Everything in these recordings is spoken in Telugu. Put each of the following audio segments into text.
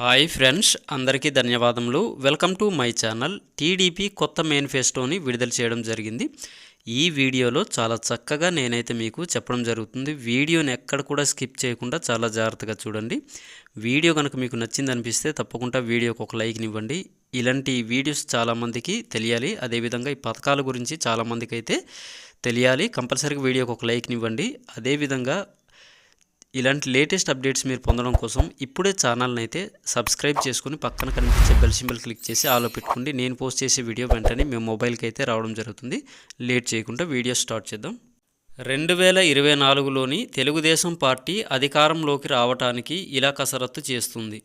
హాయ్ ఫ్రెండ్స్ అందరికీ ధన్యవాదములు. Welcome to my channel. TDP కొత్త మేనిఫెస్టోని విడుదల చేయడం జరిగింది. ఈ వీడియోలో చాలా చక్కగా నేనైతే మీకు చెప్పడం జరుగుతుంది. వీడియోని ఎక్కడ కూడా స్కిప్ చేయకుండా చాలా జాగ్రత్తగా చూడండి. వీడియో కనుక మీకు నచ్చింది అనిపిస్తే తప్పకుండా వీడియోకి ఒక లైక్నివ్వండి ఇలాంటి వీడియోస్ చాలామందికి తెలియాలి. అదేవిధంగా ఈ పథకాల గురించి చాలామందికి అయితే తెలియాలి. కంపల్సరీగా వీడియోకి ఒక లైక్నివ్వండి అదేవిధంగా ఇలాంటి లేటెస్ట్ అప్డేట్స్ మీరు పొందడం కోసం ఇప్పుడే ఛానల్ని అయితే సబ్స్క్రైబ్ చేసుకుని పక్కన కనిపించే బెల్ సింబల్ క్లిక్ చేసి ఆలో పెట్టుకోండి. నేను పోస్ట్ చేసే వీడియో వెంటనే మీ మొబైల్కి అయితే రావడం జరుగుతుంది. లేట్ చేయకుండా వీడియో స్టార్ట్ చేద్దాం. రెండు వేల ఇరవై నాలుగులోని తెలుగుదేశం పార్టీ అధికారంలోకి రావటానికి ఇలా కసరత్తు చేస్తుంది.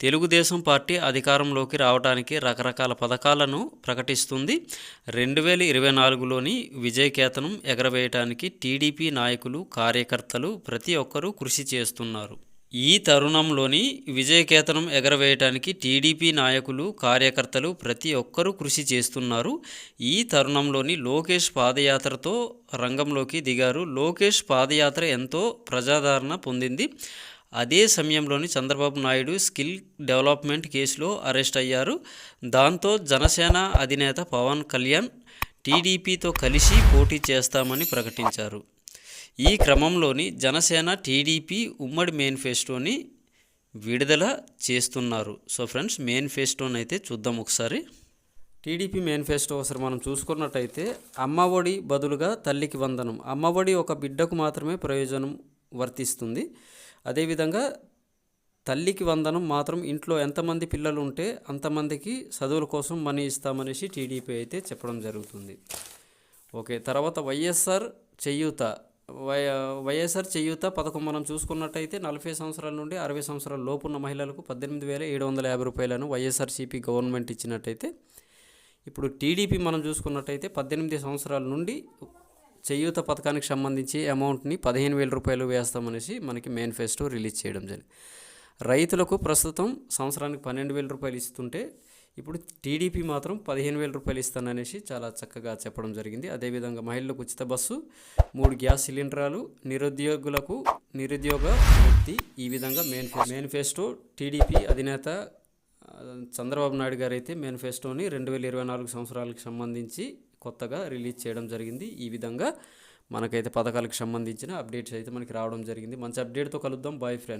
తెలుగుదేశం పార్టీ అధికారంలోకి రావడానికి రకరకాల పథకాలను ప్రకటిస్తుంది. రెండు వేల ఇరవై నాలుగులోని విజయకేతనం ఎగరవేయటానికి టీడీపీ నాయకులు కార్యకర్తలు ప్రతి ఒక్కరూ కృషి చేస్తున్నారు. ఈ తరుణంలోని విజయకేతనం ఎగరవేయటానికి టీడీపీ నాయకులు కార్యకర్తలు ప్రతి ఒక్కరూ కృషి చేస్తున్నారు. ఈ తరుణంలోని లోకేష్ పాదయాత్రతో రంగంలోకి దిగారు. లోకేష్ పాదయాత్ర ఎంతో ప్రజాదరణ పొందింది. అదే సమయంలోని చంద్రబాబు నాయుడు స్కిల్ డెవలప్మెంట్ కేసులో అరెస్ట్ అయ్యారు. దాంతో జనసేన అధినేత పవన్ కళ్యాణ్ టీడీపీతో కలిసి పోటీ చేస్తామని ప్రకటించారు. ఈ క్రమంలోని జనసేన టీడీపీ ఉమ్మడి మేనిఫెస్టోని విడుదల చేస్తున్నారు. సో ఫ్రెండ్స్ మేనిఫెస్టోని అయితే చూద్దాం ఒకసారి. టీడీపీ మేనిఫెస్టో ఒకసారి మనం చూసుకున్నట్టయితే అమ్మఒడి బదులుగా తల్లికి వందనం. అమ్మఒడి ఒక బిడ్డకు మాత్రమే ప్రయోజనం వర్తిస్తుంది. అదేవిధంగా తల్లికి వందనం మాత్రం ఇంట్లో ఎంతమంది పిల్లలు ఉంటే అంతమందికి చదువుల కోసం మనీ ఇస్తామనేసి టీడీపీ అయితే చెప్పడం జరుగుతుంది. ఓకే తర్వాత YSR Cheyutha. Y YSR Cheyutha పథకం మనం చూసుకున్నట్టయితే నలభై సంవత్సరాల నుండి అరవై సంవత్సరాల లోపు ఉన్న మహిళలకు పద్దెనిమిది వేల ఏడు వందల యాభై రూపాయలను వైఎస్ఆర్సీపీ గవర్నమెంట్ ఇచ్చినట్టయితే ఇప్పుడు టీడీపీ మనం చూసుకున్నట్టయితే పద్దెనిమిది సంవత్సరాల నుండి చేయూత పథకానికి సంబంధించి అమౌంట్ని పదిహేను వేల రూపాయలు వేస్తామనేసి మనకి మేనిఫెస్టో రిలీజ్ చేయడం జరిగింది. రైతులకు ప్రస్తుతం సంవత్సరానికి పన్నెండు వేల రూపాయలు ఇస్తుంటే ఇప్పుడు టీడీపీ మాత్రం పదిహేను వేల రూపాయలు ఇస్తాననేసి చాలా చక్కగా చెప్పడం జరిగింది. అదేవిధంగా మహిళలకు ఉచిత బస్సు మూడు గ్యాస్ సిలిండరాలు నిరుద్యోగులకు నిరుద్యోగ వృత్తి ఈ విధంగా మేనిఫెస్టో మేనిఫెస్టో టీడీపీ అధినేత చంద్రబాబు నాయుడు గారు అయితే మేనిఫెస్టోని రెండు వేల ఇరవై నాలుగు సంవత్సరాలకు సంబంధించి కొత్తగా రిలీజ్ చేయడం జరిగింది. ఈ విధంగా మనకైతే పథకాలకు సంబంధించిన అప్డేట్స్ అయితే మనకి రావడం జరిగింది. మంచి అప్డేట్తో కలుద్దాం. Boy friend